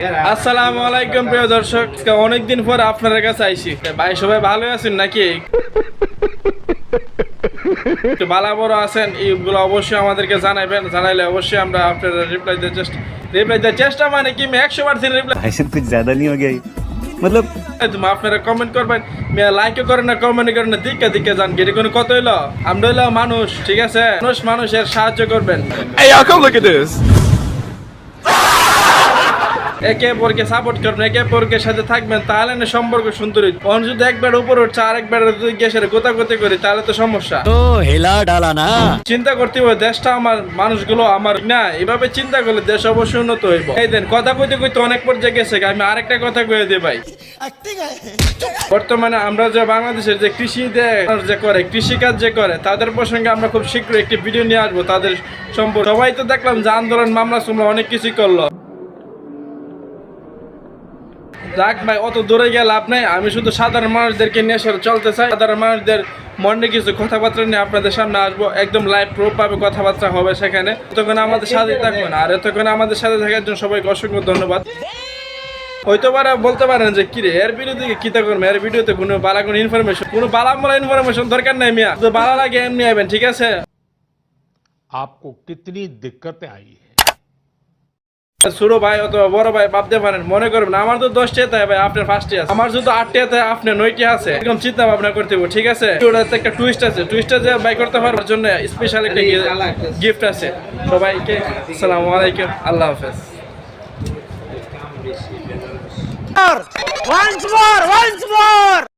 আসসালামু আলাইকুম প্রিয় দর্শক। অনেকদিন পর আপনার কাছে ভাই সবাই ভালো আছেন নাকি? বালা বড় আছেন এইগুলো অবশ্যই আমাদেরকে জানাবেন জানাইলে অবশ্যই আমরা রিপ্লাই দেওয়ার চেষ্টা রিপ্লাই দেওয়ার চেষ্টা মানে কি? একশো পার্সেন্ট রিপ্লাই নিয়ে গেই। মতলব আপনারা কমেন্ট করবেন। লাইকও করেন না কমেন্ট করেন না দিকে দিকে যান। কোনো কত হইল? আমরা হইল মানুষ ঠিক আছে? মানুষ মানুষের সাহায্য করবেন। এই একে অপরকে সাপোর্ট করবেন একে অপরকের সাথে থাকবেন তাহলে না সম্পর্ক সুন্দরী অন যদি একবার উপর উঠছে আর একবার গ্যাসের গোতা গোতাগোতি করি তাহলে তো সমস্যা। তো হেলা ডালা না। চিন্তা করতে হবে দেশটা আমার মানুষগুলো আমার না এভাবে চিন্তা করলে দেশ অবশ্যই উন্নত হইব। এই দেন কথা কইতে কইতে অনেক পর্যায়ে গেছে আমি আরেকটা কথা কয়ে দিই ভাই। বর্তমানে আমরা যে বাংলাদেশের যে কৃষি যে করে কৃষিকাজ যে করে তাদের প্রসঙ্গে আমরা খুব শীঘ্রই একটি ভিডিও নিয়ে আসব তাদের সম্পর্কে। সবাই তো দেখলাম যে আন্দোলন মামলা সুমলা অনেক কিছু করল। যাক ভাই অত দূরে গিয়ে লাভ নাই আমি শুধু সাধারণ মানুষদেরকে নিয়ে সরে চলতে চাই সাধারণ মানুষদের মনে কিছু কথাবার্তা নিয়ে আপনাদের সামনে আসবো একদম লাইভ প্রুফ ভাবে কথাবার্তা হবে সেখানে তখন আমাদের সাথে থাকবেন আর এতক্ষণ আমাদের সাথে থাকার জন্য সবাইকে অসংখ্য ধন্যবাদ হয়তো পারে বলতে পারেন যে কিরে এর বিরুদ্ধে কিতা করবে এর ভিডিওতে কোনো বালা কোনো ইনফরমেশন কোনো বালামলা ইনফরমেশন দরকার নাই মিয়া তো বালা লাগে এমনি আইবেন ঠিক আছে आपको कितनी दिक्कतें आई है ছোট ভাই অথবা বড় ভাই ভাবতে পারেন মনে করবেন আমার তো দশটি আছে ভাই আপনার পাঁচটি আছে। আমার শুধু আটটি আছে আপনার নয়টি আছে। এরকম চিন্তা ভাবনা করতে হবে ঠিক আছে? ওটাতে একটা টুইস্ট আছে। টুইস্টটা যে বাই করতে পারবার জন্য স্পেশাল একটা গিফট আছে। সবাইকে আসসালামু আলাইকুম আল্লাহ হাফেজ। Once more, once more.